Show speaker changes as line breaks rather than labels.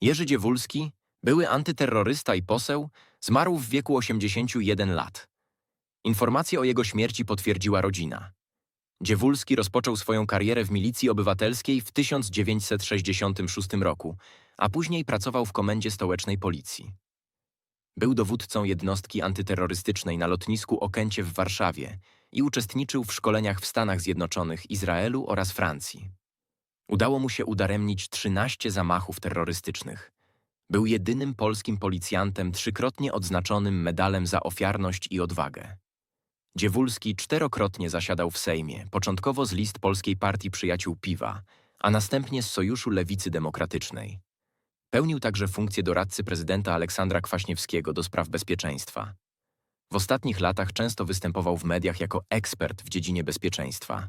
Jerzy Dziewulski, były antyterrorysta i poseł, zmarł w wieku 81 lat. Informację o jego śmierci potwierdziła rodzina. Dziewulski rozpoczął swoją karierę w milicji obywatelskiej w 1966 roku, a później pracował w Komendzie Stołecznej Policji. Był dowódcą jednostki antyterrorystycznej na lotnisku Okęcie w Warszawie i uczestniczył w szkoleniach w Stanach Zjednoczonych, Izraelu oraz Francji. Udało mu się udaremnić 13 zamachów terrorystycznych. Był jedynym polskim policjantem trzykrotnie odznaczonym medalem za ofiarność i odwagę. Dziewulski czterokrotnie zasiadał w Sejmie, początkowo z list Polskiej Partii Przyjaciół Piwa, a następnie z Sojuszu Lewicy Demokratycznej. Pełnił także funkcję doradcy prezydenta Aleksandra Kwaśniewskiego do spraw bezpieczeństwa. W ostatnich latach często występował w mediach jako ekspert w dziedzinie bezpieczeństwa.